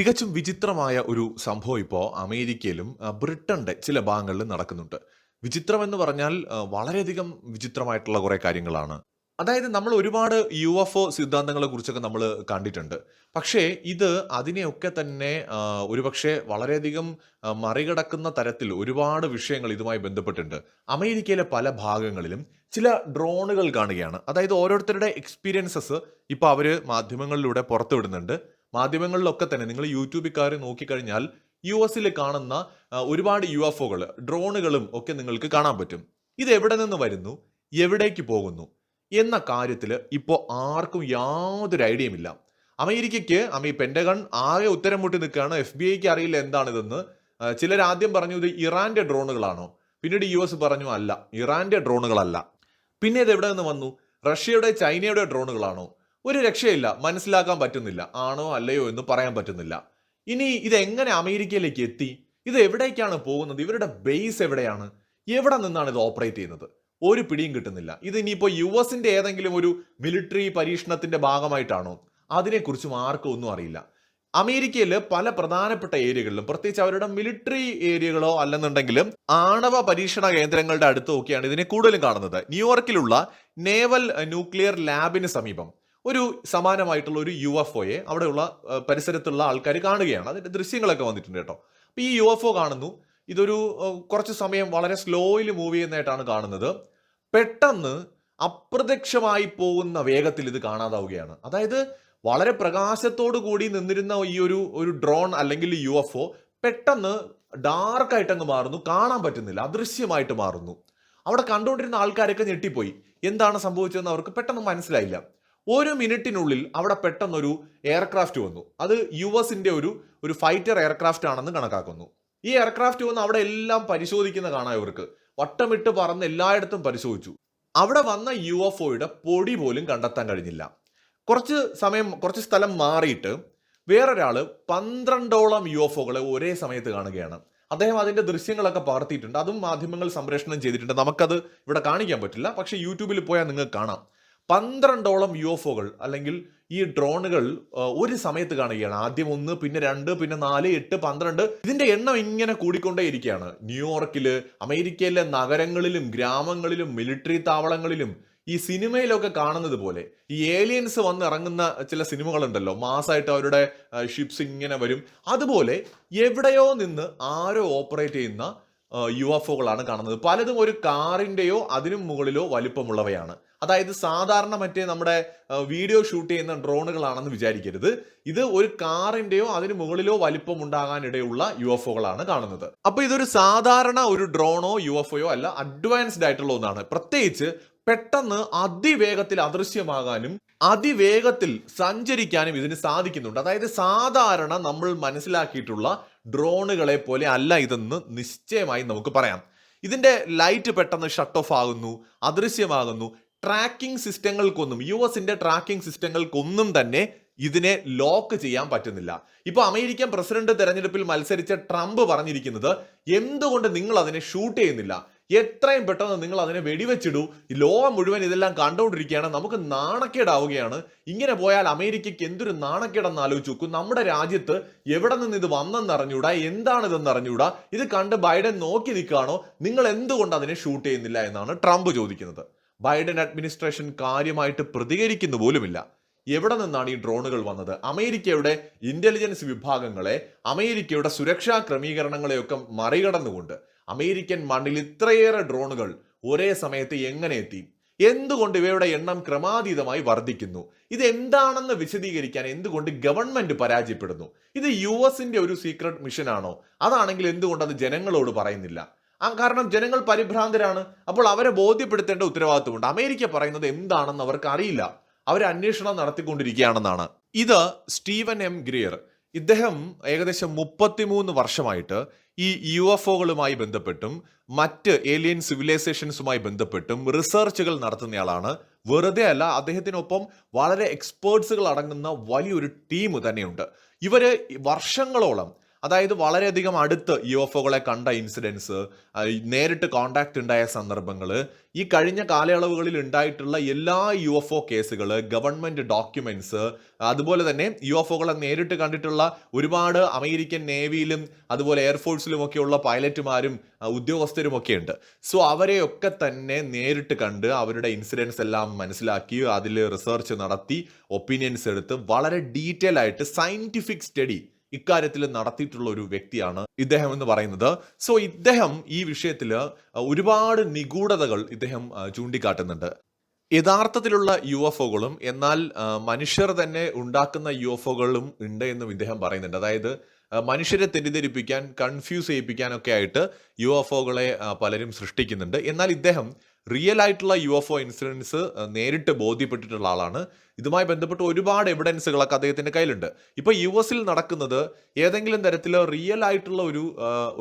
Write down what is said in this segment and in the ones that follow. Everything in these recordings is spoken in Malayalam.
തികച്ചും വിചിത്രമായ ഒരു സംഭവം ഇപ്പോൾ അമേരിക്കയിലും ബ്രിട്ടന്റെ ചില ഭാഗങ്ങളിലും നടക്കുന്നുണ്ട്. വിചിത്രം എന്ന് പറഞ്ഞാൽ വളരെയധികം വിചിത്രമായിട്ടുള്ള കുറെ കാര്യങ്ങളാണ്. അതായത് നമ്മൾ ഒരുപാട് യു എഫ് ഒ സിദ്ധാന്തങ്ങളെ കുറിച്ചൊക്കെ നമ്മൾ കണ്ടിട്ടുണ്ട്. പക്ഷേ ഇത് അതിനെയൊക്കെ തന്നെ ഒരുപക്ഷെ വളരെയധികം മറികടക്കുന്ന തരത്തിൽ ഒരുപാട് വിഷയങ്ങൾ ഇതുമായി ബന്ധപ്പെട്ടിട്ടുണ്ട്. അമേരിക്കയിലെ പല ഭാഗങ്ങളിലും ചില ഡ്രോണുകൾ കാണുകയാണ്. അതായത് ഓരോരുത്തരുടെ എക്സ്പീരിയൻസസ് ഇപ്പോൾ അവർ മാധ്യമങ്ങളിലൂടെ പുറത്തുവിടുന്നുണ്ട്. മാധ്യമങ്ങളിലൊക്കെ തന്നെ നിങ്ങൾ യൂട്യൂബിൽ കയറി നോക്കിക്കഴിഞ്ഞാൽ യു എസിൽ കാണുന്ന ഒരുപാട് യു എഫ് ഒകൾ ഡ്രോണുകളും ഒക്കെ നിങ്ങൾക്ക് കാണാൻ പറ്റും. ഇത് എവിടെ നിന്ന് വരുന്നു? എവിടേക്ക് പോകുന്നു? എന്ന കാര്യത്തിൽ ഇപ്പോൾ ആർക്കും യാതൊരു ഐഡിയയുമില്ല അമേരിക്കയ്ക്ക് അമീ പെൻഡഗൺ ആകെ ഉത്തരം മുട്ടി നിൽക്കുകയാണ്. എഫ് ബി ഐക്ക് അറിയില്ല എന്താണിതെന്ന്. ചിലർ ആദ്യം പറഞ്ഞു ഇത് ഇറാന്റെ ഡ്രോണുകളാണോ? പിന്നീട് യു എസ് പറഞ്ഞു അല്ല ഇറാന്റെ ഡ്രോണുകളല്ല. പിന്നെ ഇത് എവിടെ നിന്ന് വന്നു? റഷ്യയുടെ ചൈനയുടെ ഡ്രോണുകളാണോ? ഒരു രക്ഷയില്ല. മനസ്സിലാക്കാൻ പറ്റുന്നില്ല. ആണോ അല്ലയോ എന്ന് പറയാൻ പറ്റുന്നില്ല. ഇനി ഇതെങ്ങനെ അമേരിക്കയിലേക്ക് എത്തി? ഇത് എവിടേക്കാണ് പോകുന്നത്? ഇവരുടെ ബേസ് എവിടെയാണ്? എവിടെ നിന്നാണ് ഇത് ഓപ്പറേറ്റ് ചെയ്യുന്നത്? ഒരു പിടിയും കിട്ടുന്നില്ല. ഇത് ഇനിയിപ്പോൾ യു എസിന്റെ ഏതെങ്കിലും ഒരു മിലിറ്ററി പരീക്ഷണത്തിന്റെ ഭാഗമായിട്ടാണോ? അതിനെക്കുറിച്ചും ആർക്കും ഒന്നും അറിയില്ല. അമേരിക്കയിൽ പല പ്രധാനപ്പെട്ട ഏരിയകളിലും പ്രത്യേകിച്ച് അവരുടെ മിലിറ്ററി ഏരിയകളോ അല്ലെന്നുണ്ടെങ്കിലും ആണവ പരീക്ഷണ കേന്ദ്രങ്ങളുടെ അടുത്തൊക്കെയാണ് ഇതിനെ കൂടുതലും കാണുന്നത്. ന്യൂയോർക്കിലുള്ള നേവൽ ന്യൂക്ലിയർ ലാബിന് സമീപം. ഒരു സമാനമായിട്ടുള്ള ഒരു യു എഫ് ഒയെ അവിടെയുള്ള പരിസരത്തുള്ള ആൾക്കാർ കാണുകയാണ്. അതിന്റെ ദൃശ്യങ്ങളൊക്കെ വന്നിട്ടുണ്ട് കേട്ടോ. അപ്പോൾ ഈ യു എഫ് ഒ കാണുന്നു. ഇതൊരു കുറച്ച് സമയം വളരെ സ്ലോയിൽ മൂവ് ചെയ്യുന്നതായിട്ടാണ് കാണുന്നത്. പെട്ടെന്ന് അപ്രത്യക്ഷമായി പോകുന്ന വേഗത്തിൽ ഇത് കാണാതാവുകയാണ്. അതായത് വളരെ പ്രകാശത്തോടു കൂടി നിന്നിരുന്ന ഈ ഒരു ഒരു ഡ്രോൺ അല്ലെങ്കിൽ യു എഫ് ഒ പെട്ടെന്ന് ഡാർക്കായിട്ട് അങ്ങ് മാറുന്നു. കാണാൻ പറ്റുന്നില്ല. അദൃശ്യമായിട്ട് മാറുന്നു. അവിടെ കണ്ടുകൊണ്ടിരുന്ന ആൾക്കാരൊക്കെ ഞെട്ടിപ്പോയി. എന്താണ് സംഭവിച്ചതെന്ന് അവർക്ക് പെട്ടെന്ന് മനസ്സിലായില്ല. ഒരു മിനിറ്റിനുള്ളിൽ അവിടെ പെട്ടെന്നൊരു എയർക്രാഫ്റ്റ് വന്നു. അത് യു എസിന്റെ ഒരു ഒരു ഫൈറ്റർ എയർക്രാഫ്റ്റ് ആണെന്ന് കണക്കാക്കുന്നു. ഈ എയർക്രാഫ്റ്റ് വന്ന് അവിടെ എല്ലാം പരിശോധിക്കുന്ന കാണാം ഇവർക്ക്. വട്ടമിട്ട് പറന്ന് എല്ലായിടത്തും പരിശോധിച്ചു. അവിടെ വന്ന യു എഫ് ഒയുടെ പൊടി പോലും കണ്ടെത്താൻ കഴിഞ്ഞില്ല. കുറച്ച് സമയം കുറച്ച് സ്ഥലം മാറിയിട്ട് വേറൊരാൾ പന്ത്രണ്ടോളം യു എഫ് ഒകളെ ഒരേ സമയത്ത് കാണുകയാണ്. അദ്ദേഹം അതിന്റെ ദൃശ്യങ്ങളൊക്കെ പകർത്തിയിട്ടുണ്ട്. അതും മാധ്യമങ്ങൾ സംപ്രേഷണം ചെയ്തിട്ടുണ്ട്. നമുക്കത് ഇവിടെ കാണിക്കാൻ പറ്റില്ല. പക്ഷേ യൂട്യൂബിൽ പോയാൽ നിങ്ങൾക്ക് കാണാം. പന്ത്രണ്ടോളം യു എഫ് ഒകൾ അല്ലെങ്കിൽ ഈ ഡ്രോണുകൾ ഒരു സമയത്ത് കാണുകയാണ്. ആദ്യം ഒന്ന് പിന്നെ രണ്ട് പിന്നെ നാല് എട്ട് പന്ത്രണ്ട്. ഇതിന്റെ എണ്ണം ഇങ്ങനെ കൂടിക്കൊണ്ടേയിരിക്കുകയാണ്. ന്യൂയോർക്കിൽ അമേരിക്കയിലെ നഗരങ്ങളിലും ഗ്രാമങ്ങളിലും മിലിറ്ററി താവളങ്ങളിലും ഈ സിനിമയിലൊക്കെ കാണുന്നത് പോലെ ഈ ഏലിയൻസ് വന്ന് ഇറങ്ങുന്ന ചില സിനിമകളുണ്ടല്ലോ. മാസമായിട്ട് അവരുടെ ഷിപ്സ് ഇങ്ങനെ വരും. അതുപോലെ എവിടെയോ നിന്ന് ആരോ ഓപ്പറേറ്റ് ചെയ്യുന്ന യു എഫ് ഒകളാണ് കാണുന്നത്. പലതും ഒരു കാറിന്റെയോ അതിനും മുകളിലോ വലിപ്പമുള്ളവയാണ്. അതായത് സാധാരണ മറ്റേ നമ്മുടെ വീഡിയോ ഷൂട്ട് ചെയ്യുന്ന ഡ്രോണുകളാണെന്ന് വിചാരിക്കരുത്. ഇത് ഒരു കാറിന്റെയോ അതിന് മുകളിലോ വലിപ്പം ഉണ്ടാകാനിടയുള്ള യു എഫ് ഒകളാണ് കാണുന്നത്. അപ്പോൾ ഇതൊരു സാധാരണ ഒരു ഡ്രോണോ യു എഫ് ഒയോ അല്ല അഡ്വാൻസ്ഡ് ആയിട്ടുള്ള ഒന്നാണ്. പ്രത്യേകിച്ച് പെട്ടെന്ന് അതിവേഗത്തിൽ അദൃശ്യമാകാനും അതിവേഗത്തിൽ സഞ്ചരിക്കാനും ഇതിന് സാധിക്കുന്നുണ്ട്. അതായത് സാധാരണ നമ്മൾ മനസ്സിലാക്കിയിട്ടുള്ള ഡ്രോണുകളെ പോലെ അല്ല ഇതെന്ന് നിശ്ചയമായി നമുക്ക് പറയാം. ഇതിന്റെ ലൈറ്റ് പെട്ടെന്ന് ഷട്ട് ഓഫ് ആകുന്നു അദൃശ്യമാകുന്നു. ട്രാക്കിംഗ് സിസ്റ്റങ്ങൾക്കൊന്നും യു എസിന്റെ ട്രാക്കിംഗ് സിസ്റ്റങ്ങൾക്കൊന്നും തന്നെ ഇതിനെ ലോക്ക് ചെയ്യാൻ പറ്റുന്നില്ല. ഇപ്പോൾ അമേരിക്കൻ പ്രസിഡന്റ് തെരഞ്ഞെടുപ്പിൽ മത്സരിച്ച ട്രംപ് പറഞ്ഞിരിക്കുന്നത് എന്തുകൊണ്ട് നിങ്ങൾ അതിനെ ഷൂട്ട് ചെയ്യുന്നില്ല? എത്രയും പെട്ടെന്ന് നിങ്ങൾ അതിനെ വെടിവെച്ചിടൂ. ലോകം മുഴുവൻ ഇതെല്ലാം കണ്ടുകൊണ്ടിരിക്കുകയാണ്. നമുക്ക് നാണക്കേടാവുകയാണ്. ഇങ്ങനെ പോയാൽ അമേരിക്കയ്ക്ക് എന്തൊരു നാണക്കേടെന്ന് ആലോചിച്ച് നോക്കൂ. നമ്മുടെ രാജ്യത്ത് എവിടെ നിന്ന് ഇത് വന്നെന്ന് അറിഞ്ഞൂടാ എന്താണിതെന്ന് അറിഞ്ഞൂടാ ഇത് കണ്ട് ബൈഡൻ നോക്കി നിൽക്കുകയാണോ? നിങ്ങൾ എന്തുകൊണ്ട് അതിനെ ഷൂട്ട് ചെയ്യുന്നില്ല എന്നാണ് ട്രംപ് ചോദിക്കുന്നത്. ബൈഡൻ അഡ്മിനിസ്ട്രേഷൻ കാര്യമായിട്ട് പ്രതികരിക്കുന്നു പോലുമില്ല. എവിടെ നിന്നാണ് ഈ ഡ്രോണുകൾ വന്നത്? അമേരിക്കയുടെ ഇന്റലിജൻസ് വിഭാഗങ്ങളെ അമേരിക്കയുടെ സുരക്ഷാ ക്രമീകരണങ്ങളെയൊക്കെ മറികടന്നുകൊണ്ട്. അമേരിക്കൻ മണ്ണിൽ ഇത്രയേറെ ഡ്രോണുകൾ ഒരേ സമയത്ത് എങ്ങനെ എത്തി? എന്തുകൊണ്ട് ഇവയുടെ എണ്ണം ക്രമാതീതമായി വർദ്ധിക്കുന്നു? ഇത് എന്താണെന്ന് വിശദീകരിക്കാൻ എന്തുകൊണ്ട് ഗവൺമെന്റ് പരാജയപ്പെടുന്നു? ഇത് യു എസിന്റെ ഒരു സീക്രട്ട് മിഷൻ ആണോ? അതാണെങ്കിൽ എന്തുകൊണ്ട് അത് ജനങ്ങളോട് പറയുന്നില്ല? കാരണം ജനങ്ങൾ പരിഭ്രാന്തരാണ്. അപ്പോൾ അവരെ ബോധ്യപ്പെടുത്തേണ്ട ഉത്തരവാദിത്വമുണ്ട്. അമേരിക്ക പറയുന്നത് എന്താണെന്ന് അവർക്ക് അറിയില്ല. അവർ അന്വേഷണം നടത്തിക്കൊണ്ടിരിക്കുകയാണെന്നാണ്. ഇത് സ്റ്റീവൻ എം ഗ്രിയർ ഇദ്ദേഹം ഏകദേശം മുപ്പത്തിമൂന്ന് വർഷമായിട്ട് ഈ യു എഫ് ഒകളുമായി ബന്ധപ്പെട്ടും മറ്റ് ഏലിയൻ സിവിലൈസേഷൻസുമായി ബന്ധപ്പെട്ടും റിസർച്ചുകൾ നടത്തുന്നയാളാണ്. വെറുതെ അല്ല അദ്ദേഹത്തിനൊപ്പം വളരെ എക്സ്പേർട്സുകൾ അടങ്ങുന്ന വലിയൊരു ടീം തന്നെയുണ്ട്. ഇവർ വർഷങ്ങളോളം അതായത് വളരെയധികം അടുത്ത് യു എഫ് ഒകളെ കണ്ട ഇൻസിഡൻസ് നേരിട്ട് കോണ്ടാക്ട് ഉണ്ടായ സന്ദർഭങ്ങൾ ഈ കഴിഞ്ഞ കാലയളവുകളിൽ ഉണ്ടായിട്ടുള്ള എല്ലാ യു എഫ് ഒ കേസുകൾ ഗവൺമെന്റ് ഡോക്യുമെന്റ്സ് അതുപോലെ തന്നെ യു എഫ് ഒകളെ നേരിട്ട് കണ്ടിട്ടുള്ള ഒരുപാട് അമേരിക്കൻ നേവിയിലും അതുപോലെ എയർഫോഴ്സിലും ഒക്കെയുള്ള പൈലറ്റുമാരും ആ, ഉദ്യോഗസ്ഥരും ഒക്കെ ഉണ്ട്. സോ അവരെയൊക്കെ തന്നെ നേരിട്ട് കണ്ട് അവരുടെ ഇൻസിഡൻസ് എല്ലാം മനസ്സിലാക്കി അതിൽ റിസർച്ച് നടത്തി ഒപ്പീനിയൻസ് എടുത്ത് വളരെ ഡീറ്റെയിൽ ആയിട്ട് സയന്റിഫിക് സ്റ്റഡി ഇക്കാര്യത്തിൽ നടത്തിയിട്ടുള്ള ഒരു വ്യക്തിയാണ് ഇദ്ദേഹം എന്ന് പറയുന്നത്. സോ ഇദ്ദേഹം ഈ വിഷയത്തിൽ ഒരുപാട് നിഗൂഢതകൾ ഇദ്ദേഹം ചൂണ്ടിക്കാട്ടുന്നുണ്ട്. യഥാർത്ഥത്തിലുള്ള യു എഫ് ഒകളും എന്നാൽ മനുഷ്യർ തന്നെ ഉണ്ടാക്കുന്ന യു എഫ് ഒകളും ഉണ്ട് എന്നും ഇദ്ദേഹം പറയുന്നുണ്ട്. അതായത് മനുഷ്യരെ തെറ്റിദ്ധരിപ്പിക്കാൻ കൺഫ്യൂസ് ചെയ്യിപ്പിക്കാനൊക്കെ ആയിട്ട് യു എഫ് ഒകളെ പലരും സൃഷ്ടിക്കുന്നുണ്ട്. എന്നാൽ ഇദ്ദേഹം റിയൽ ആയിട്ടുള്ള യു എഫ് ഒ ഇൻസിഡൻസ് നേരിട്ട് ബോധ്യപ്പെട്ടിട്ടുള്ള ആളാണ്. ഇതുമായി ബന്ധപ്പെട്ട് ഒരുപാട് എവിഡൻസുകളൊക്കെ അദ്ദേഹത്തിന്റെ കയ്യിലുണ്ട്. ഇപ്പോൾ യു എസിൽ നടക്കുന്നത് ഏതെങ്കിലും തരത്തിൽ റിയൽ ആയിട്ടുള്ള ഒരു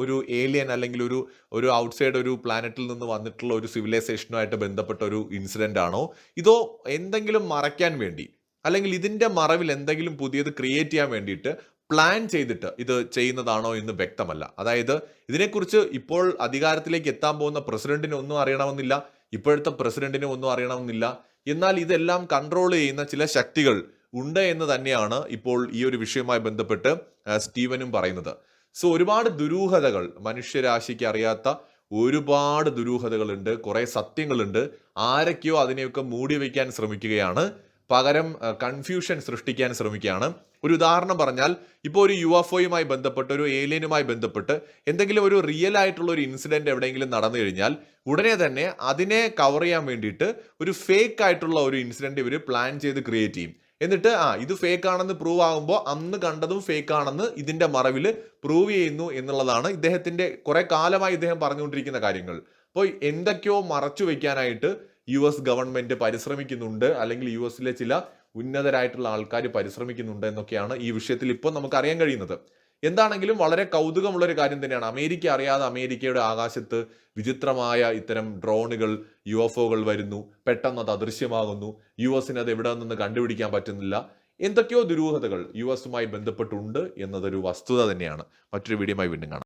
ഒരു ഏലിയൻ അല്ലെങ്കിൽ ഒരു ഒരു ഔട്ട്സൈഡ് ഒരു പ്ലാനറ്റിൽ നിന്ന് വന്നിട്ടുള്ള ഒരു സിവിലൈസേഷനുമായിട്ട് ബന്ധപ്പെട്ട ഒരു ഇൻസിഡന്റ് ആണോ? ഇതോ എന്തെങ്കിലും മറയ്ക്കാൻ വേണ്ടി അല്ലെങ്കിൽ ഇതിന്റെ മറവിൽ എന്തെങ്കിലും പുതിയത് ക്രിയേറ്റ് ചെയ്യാൻ വേണ്ടിയിട്ട് പ്ലാൻ ചെയ്തിട്ട് ഇത് ചെയ്യുന്നതാണോ എന്ന് വ്യക്തമല്ല. അതായത് ഇതിനെക്കുറിച്ച് ഇപ്പോൾ അധികാരത്തിലേക്ക് എത്താൻ പോകുന്ന പ്രസിഡന്റിന് ഒന്നും അറിയണമെന്നില്ല. ഇപ്പോഴത്തെ പ്രസിഡന്റിന് ഒന്നും അറിയണമെന്നില്ല. എന്നാൽ ഇതെല്ലാം കൺട്രോൾ ചെയ്യുന്ന ചില ശക്തികൾ ഉണ്ട് എന്ന് തന്നെയാണ് ഇപ്പോൾ ഈ ഒരു വിഷയവുമായി ബന്ധപ്പെട്ട് സ്റ്റീവനും പറയുന്നത്. സോ ഒരുപാട് ദുരൂഹതകൾ മനുഷ്യരാശിക്ക് അറിയാത്ത ഒരുപാട് ദുരൂഹതകളുണ്ട്. കുറേ സത്യങ്ങളുണ്ട്. ആരൊക്കെയോ അതിനെയൊക്കെ മൂടി വയ്ക്കാൻ ശ്രമിക്കുകയാണ്. പകരം കൺഫ്യൂഷൻ സൃഷ്ടിക്കാൻ ശ്രമിക്കുകയാണ്. ഒരു ഉദാഹരണം പറഞ്ഞാൽ ഇപ്പോൾ ഒരു യു എഫ് ഒയുമായി ബന്ധപ്പെട്ട് ഒരു ഏലിയനുമായി ബന്ധപ്പെട്ട് എന്തെങ്കിലും ഒരു റിയൽ ആയിട്ടുള്ള ഒരു ഇൻസിഡന്റ് എവിടെയെങ്കിലും നടന്നു കഴിഞ്ഞാൽ ഉടനെ തന്നെ അതിനെ കവർ ചെയ്യാൻ വേണ്ടിയിട്ട് ഒരു ഫേക്ക് ആയിട്ടുള്ള ഒരു ഇൻസിഡന്റ് ഇവർ പ്ലാൻ ചെയ്ത് ക്രിയേറ്റ് ചെയ്യും. എന്നിട്ട് ആ ഇത് ഫേക്ക് ആണെന്ന് പ്രൂവ് ആകുമ്പോൾ അന്ന് കണ്ടതും ഫേക്ക് ആണെന്ന് ഇതിന്റെ മറവിൽ പ്രൂവ് ചെയ്യുന്നു എന്നുള്ളതാണ് ഇദ്ദേഹത്തിന്റെ കുറെ കാലമായി ഇദ്ദേഹം പറഞ്ഞുകൊണ്ടിരിക്കുന്ന കാര്യങ്ങൾ. അപ്പോൾ എന്തൊക്കെയോ മറച്ചു വെക്കാനായിട്ട് യു എസ് ഗവൺമെന്റ് പരിശ്രമിക്കുന്നുണ്ട് അല്ലെങ്കിൽ യു എസിലെ ചില ഉന്നതരായിട്ടുള്ള ആൾക്കാർ പരിശ്രമിക്കുന്നുണ്ട് എന്നൊക്കെയാണ് ഈ വിഷയത്തിൽ ഇപ്പോൾ നമുക്ക് അറിയാൻ കഴിയുന്നത്. എന്താണെങ്കിലും വളരെ കൗതുകമുള്ള ഒരു കാര്യം തന്നെയാണ്. അമേരിക്ക അറിയാതെ അമേരിക്കയുടെ ആകാശത്ത് വിചിത്രമായ ഇത്തരം ഡ്രോണുകൾ യു എഫ് ഒകൾ വരുന്നു. പെട്ടെന്ന് അത് അദൃശ്യമാകുന്നു. യു എസിന് അത് എവിടെ നിന്ന് കണ്ടുപിടിക്കാൻ പറ്റുന്നില്ല. എന്തൊക്കെയോ ദുരൂഹതകൾ യു എസുമായി ബന്ധപ്പെട്ടുണ്ട് എന്നതൊരു വസ്തുത തന്നെയാണ്. മറ്റൊരു വീഡിയോയുമായി വീണ്ടും കാണാം.